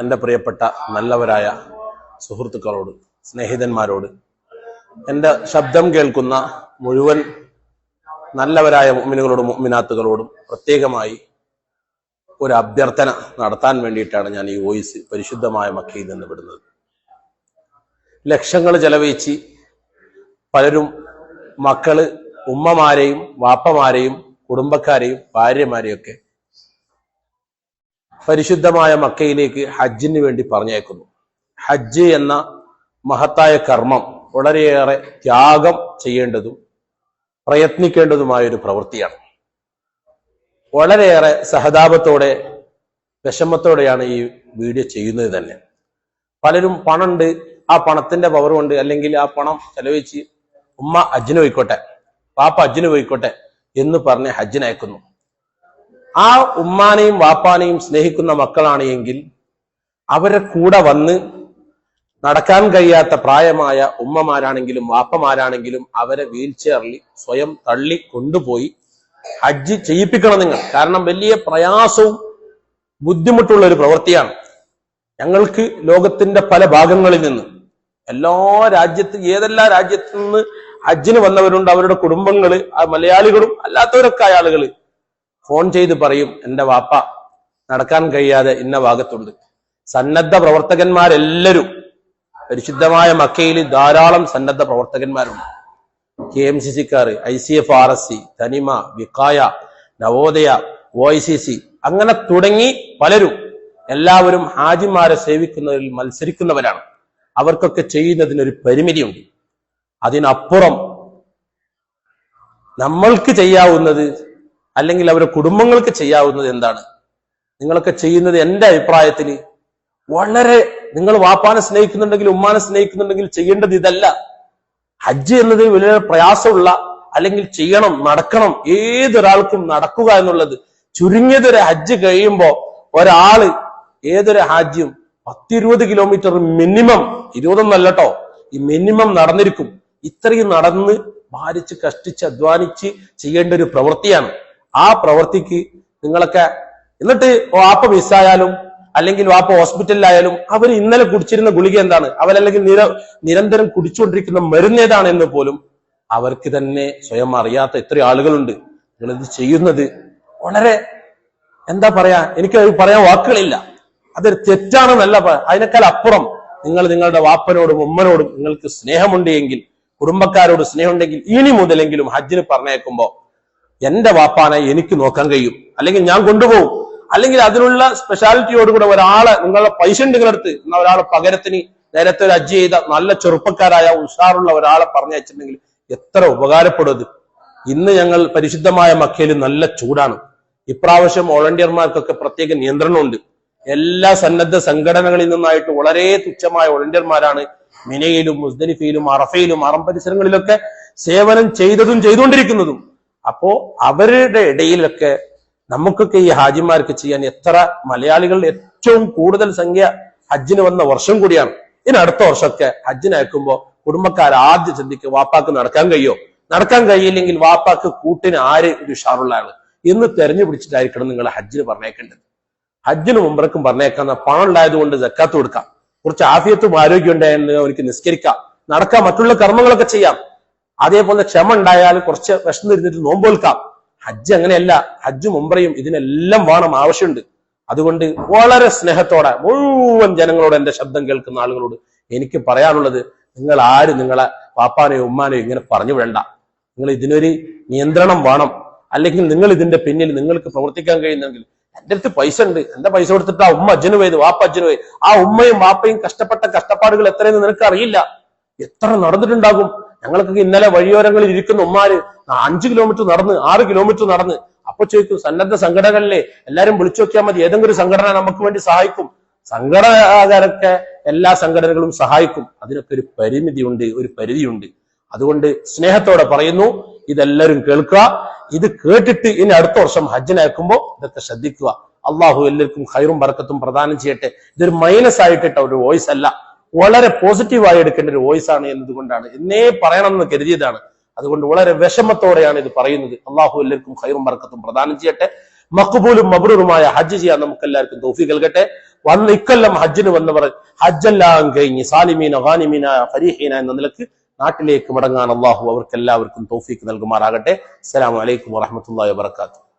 എന്റെ പ്രിയപ്പെട്ട നല്ലവരായ സുഹൃത്തുക്കളോട് സ്നേഹിതന്മാരോട് എന്റെ ശബ്ദം കേൾക്കുന്ന മുഴുവൻ നല്ലവരായ മുമ്മിനുകളോടും മുമ്മിനാത്തുകളോടും പ്രത്യേകമായി ഒരു അഭ്യർത്ഥന നടത്താൻ വേണ്ടിയിട്ടാണ് ഞാൻ ഈ വോയിസ് പരിശുദ്ധമായ മക്കയിൽ നിന്ന് വിടുന്നത്. ലക്ഷങ്ങൾ ചെലവഴിച്ച് പലരും മക്കൾ ഉമ്മമാരെയും വാപ്പമാരെയും കുടുംബക്കാരെയും ഭാര്യമാരെയും ഒക്കെ പരിശുദ്ധമായ മക്കയിലേക്ക് ഹജ്ജിന് വേണ്ടി പറഞ്ഞേക്കുന്നു ഹജ്ജ് എന്ന മഹത്തായ കർമ്മം വളരെയേറെ ത്യാഗം ചെയ്യേണ്ടതും പ്രയത്നിക്കേണ്ടതുമായ ഒരു പ്രവൃത്തിയാണ്. വളരെയേറെ സഹതാപത്തോടെ വിഷമത്തോടെയാണ് ഈ വീഡിയോ ചെയ്യുന്നത് തന്നെ. പലരും പണമുണ്ട് ആ പണത്തിന്റെ പവർ കൊണ്ട് അല്ലെങ്കിൽ ആ പണം ചെലവഴിച്ച് ഉമ്മ അജ്ജിന് പോയിക്കോട്ടെ പാപ്പ അജ്ജിന് പോയിക്കോട്ടെ എന്ന് പറഞ്ഞ് ഹജ്ജിന് അയക്കുന്നു. ആ ഉമ്മാനെയും വാപ്പാനെയും സ്നേഹിക്കുന്ന മക്കളാണ് എങ്കിൽ അവരെ കൂടെ വന്ന് നടക്കാൻ കഴിയാത്ത പ്രായമായ ഉമ്മമാരാണെങ്കിലും വാപ്പമാരാണെങ്കിലും അവരെ വീൽ ചെയറിൽ സ്വയം തള്ളി കൊണ്ടുപോയി ഹജ്ജ് ചെയ്യിപ്പിക്കണം നിങ്ങൾ. കാരണം വലിയ പ്രയാസവും ബുദ്ധിമുട്ടുള്ള ഒരു പ്രവൃത്തിയാണ്. ഞങ്ങൾക്ക് ലോകത്തിന്റെ പല ഭാഗങ്ങളിൽ നിന്ന് എല്ലാ രാജ്യത്ത് ഏതെല്ലാ രാജ്യത്തു നിന്ന് ഹജ്ജിന് വന്നവരുണ്ട്. അവരുടെ കുടുംബങ്ങൾ മലയാളികളും അല്ലാത്തവരൊക്കെ ആയ ആളുകൾ. ഫോൺ ചെയ്ത് പറയും എന്റെ വാപ്പ നടക്കാൻ കഴിയാതെ ഇന്ന ഭാഗത്തുണ്ട്. സന്നദ്ധ പ്രവർത്തകന്മാരെല്ലാരും പരിശുദ്ധമായ മക്കയിൽ ധാരാളം സന്നദ്ധ പ്രവർത്തകന്മാരുണ്ട്. K M C Sikar I C F R S C Thanima Vikhaya Navodaya O I C C അങ്ങനെ തുടങ്ങി പലരും എല്ലാവരും ഹാജിമാരെ സേവിക്കുന്നതിൽ മത്സരിക്കുന്നവരാണ്. അവർക്കൊക്കെ ചെയ്യുന്നതിനൊരു പരിമിതിയുണ്ട്. അതിനപ്പുറം നമ്മൾക്ക് ചെയ്യാവുന്നത് അല്ലെങ്കിൽ അവരുടെ കുടുംബങ്ങൾക്ക് ചെയ്യാവുന്നത് എന്താണ്? നിങ്ങളൊക്കെ ചെയ്യുന്നത് എന്റെ അഭിപ്രായത്തിന് വളരെ നിങ്ങൾ വാപ്പാനെ സ്നേഹിക്കുന്നുണ്ടെങ്കിൽ ഉമ്മാനെ സ്നേഹിക്കുന്നുണ്ടെങ്കിൽ ചെയ്യേണ്ടത് ഇതല്ല. ഹജ്ജ് എന്നത് വലിയ പ്രയാസമുള്ള അല്ലെങ്കിൽ ചെയ്യണം നടക്കണം ഏതൊരാൾക്കും നടക്കുക എന്നുള്ളത്. ചുരുങ്ങിയതൊരു ഹജ്ജ് കഴിയുമ്പോ ഒരാൾ ഏതൊരു ഹാജ്യം? പത്തിരുപത് കിലോമീറ്റർ മിനിമം ഇരുപതൊന്നല്ല കേട്ടോ ഈ മിനിമം നടന്നിരിക്കും. ഇത്രയും നടന്ന് ഭാരിച്ച് കഷ്ടിച്ച് അധ്വാനിച്ച് ചെയ്യേണ്ട ഒരു പ്രവൃത്തിയാണ്. ആ പ്രവൃത്തിക്ക് നിങ്ങളൊക്കെ എന്നിട്ട് വാപ്പ മിസ്സായാലും അല്ലെങ്കിൽ വാപ്പ ഹോസ്പിറ്റലിലായാലും അവർ ഇന്നലെ കുടിച്ചിരുന്ന ഗുളിക എന്താണ്? അവരല്ലെങ്കിൽ നിര നിരന്തരം കുടിച്ചുകൊണ്ടിരിക്കുന്ന മരുന്ന് ഏതാണ് എന്ന് പോലും അവർക്ക് തന്നെ സ്വയം അറിയാത്ത എത്ര ആളുകളുണ്ട്. നിങ്ങളിത് ചെയ്യുന്നത് വളരെ എന്താ പറയാ എനിക്ക് പറയാൻ വാക്കുകളില്ല. അതൊരു തെറ്റാണെന്നല്ല അതിനേക്കാൾ അപ്പുറം നിങ്ങൾ നിങ്ങളുടെ വാപ്പനോടും ഉമ്മനോടും നിങ്ങൾക്ക് സ്നേഹമുണ്ടെങ്കിൽ കുടുംബക്കാരോട് സ്നേഹമുണ്ടെങ്കിൽ ഇനി മുതലെങ്കിലും ഹജ്ജിന് പറഞ്ഞേക്കുമ്പോ എന്റെ വാപ്പാനെ എനിക്ക് നോക്കാൻ കഴിയും. അല്ലെങ്കിൽ ഞാൻ കൊണ്ടുപോകും. അല്ലെങ്കിൽ അതിനുള്ള സ്പെഷ്യാലിറ്റിയോടുകൂടെ ഒരാളെ നിങ്ങളുടെ പൈസ ഉണ്ട് നിങ്ങളടുത്ത് ഒരാൾ പകരത്തിന് നേരത്തെ ഒരു അജ്ജ് ചെയ്ത നല്ല ചെറുപ്പക്കാരായ ഉഷാറുള്ള ഒരാളെ പറഞ്ഞയച്ചിട്ടുണ്ടെങ്കിൽ എത്ര ഉപകാരപ്പെടുന്നത് ഇന്ന് ഞങ്ങൾ പരിശുദ്ധമായ മക്കയിൽ നല്ല ചൂടാണ്. ഇപ്രാവശ്യം വോളണ്ടിയർമാർക്കൊക്കെ പ്രത്യേക നിയന്ത്രണമുണ്ട്. എല്ലാ സന്നദ്ധ സംഘടനകളിൽ നിന്നായിട്ട് വളരെ തുച്ഛമായ വോളണ്ടിയർമാരാണ് മിനയിലും മുസ്ദലിഫയിലും അറഫയിലും അറം പരിസരങ്ങളിലൊക്കെ സേവനം ചെയ്തതും ചെയ്തുകൊണ്ടിരിക്കുന്നതും. അപ്പോ അവരുടെ ഇടയിലൊക്കെ നമുക്കൊക്കെ ഈ ഹാജിമാർക്ക് ചെയ്യാൻ എത്ര മലയാളികളുടെ ഏറ്റവും കൂടുതൽ സംഖ്യ ഹജ്ജിന് വന്ന വർഷം കൂടിയാണ്. ഇനി അടുത്ത വർഷമൊക്കെ ഹജ്ജിന് അയക്കുമ്പോ കുടുംബക്കാർ ആദ്യം ചിന്തിക്കുക വാപ്പാക്ക് നടക്കാൻ കഴിയോ? നടക്കാൻ കഴിയില്ലെങ്കിൽ വാപ്പാക്ക് കൂട്ടിന് ആര് ഒരു ഉഷാറുള്ള ആൾ? എന്ന് തെരഞ്ഞു പിടിച്ചിട്ടായിരിക്കണം നിങ്ങൾ ഹജ്ജിന് പറഞ്ഞേക്കേണ്ടത്. ഹജ്ജിന് മുമ്പറക്കും പറഞ്ഞേക്കാന്ന പണം ഉണ്ടായത് കൊണ്ട് ജക്കാത്ത് കൊടുക്കാം. കുറച്ച് ആഫിയത്തും ആരോഗ്യം ഉണ്ടായെന്ന് അവർക്ക് നിസ്കരിക്കാം. നടക്കാം മറ്റുള്ള കർമ്മങ്ങളൊക്കെ ചെയ്യാം. അതേപോലെ ക്ഷമ ഉണ്ടായാൽ കുറച്ച് വിഷന്നിരുന്നിട്ട് നോമ്പോൽക്കാം. ഹജ്ജ് അങ്ങനെയല്ല. ഹജ്ജ് ഉംറയും ഇതിനെല്ലാം വേണം ആവശ്യമുണ്ട്. അതുകൊണ്ട് വളരെ സ്നേഹത്തോടെ മുഴുവൻ ജനങ്ങളോട് എന്റെ ശബ്ദം കേൾക്കുന്ന ആളുകളോട് എനിക്ക് പറയാനുള്ളത് നിങ്ങൾ ആര് നിങ്ങളെ പാപ്പാനെയോ ഉമ്മാനെയോ ഇങ്ങനെ പറഞ്ഞു വേണ്ട നിങ്ങൾ ഇതിനൊരു നിയന്ത്രണം വേണം. അല്ലെങ്കിൽ നിങ്ങൾ ഇതിന്റെ പിന്നിൽ നിങ്ങൾക്ക് പ്രവർത്തിക്കാൻ കഴിയുന്നെങ്കിൽ എന്റെ അടുത്ത് പൈസ ഉണ്ട്. എന്റെ പൈസ കൊടുത്തിട്ട് ആ ഉമ്മ അജ്ജന് പോയത് വാപ്പ അജ്ജന് പോയി ആ ഉമ്മയും വാപ്പയും കഷ്ടപ്പെട്ട കഷ്ടപ്പാടുകൾ എത്രയെന്ന് നിനക്ക് അറിയില്ല. എത്ര നടന്നിട്ടുണ്ടാകും? ഞങ്ങൾക്കൊക്കെ ഇന്നലെ വഴിയോരങ്ങളിൽ ഇരിക്കുന്ന ഉമ്മാര് അഞ്ചു കിലോമീറ്റർ നടന്ന് ആറ് കിലോമീറ്റർ നടന്ന് അപ്പൊ ചോദിക്കും സന്നദ്ധ സംഘടനകളിലെ എല്ലാരും വിളിച്ചു നോക്കിയാൽ മതി ഏതെങ്കിലും സംഘടന നമുക്ക് വേണ്ടി സഹായിക്കും. സംഘടനകാരൊക്കെ എല്ലാ സംഘടനകളും സഹായിക്കും. അതിനൊക്കെ ഒരു പരിമിതിയുണ്ട് ഒരു പരിധിയുണ്ട്. അതുകൊണ്ട് സ്നേഹത്തോടെ പറയുന്നു ഇതെല്ലാവരും കേൾക്കുക. ഇത് കേട്ടിട്ട് ഇനി അടുത്ത വർഷം ഹജ്ജിനയക്കുമ്പോ ഇതൊക്കെ ശ്രദ്ധിക്കുക. അള്ളാഹു എല്ലാവർക്കും ഹൈറും ബർക്കത്തും പ്രദാനം ചെയ്യട്ടെ. ഇതൊരു മൈനസ് ആയിട്ടിട്ട ഒരു വോയിസ് അല്ല. വളരെ പോസിറ്റീവായി എടുക്കേണ്ട ഒരു വോയിസ് ആണ് എന്നതുകൊണ്ടാണ്. എന്നേ പറയണമെന്ന് കരുതിയതാണ്. അതുകൊണ്ട് വളരെ വിഷമത്തോടെയാണ് ഇത് പറയുന്നത്. അള്ളാഹു എല്ലാവർക്കും ഹൈറും ബർക്കത്തും പ്രദാനം ചെയ്യട്ടെ. മക്കുബൂലും മബ്രൂറുമായ ഹജ്ജ് ചെയ്യാൻ നമുക്ക് എല്ലാവർക്കും തോഫി നൽകട്ടെ. വന്ന് ഇക്കൊല്ലം ഹജ്ജിന് വന്നവർ ഹജ്ജെല്ലാം കഴിഞ്ഞ് സാലിമീന ഹാനിമീന ഫരീഹീന എന്ന നിലയ്ക്ക് നാട്ടിലേക്ക് മടങ്ങാൻ അള്ളാഹു അവർക്ക് എല്ലാവർക്കും തോഫിക്ക് നൽകുമാറാകട്ടെ. അസ്സലാമു അലൈക്കും വറഹ്മത്തുള്ളാഹി വബറകാതുഹു.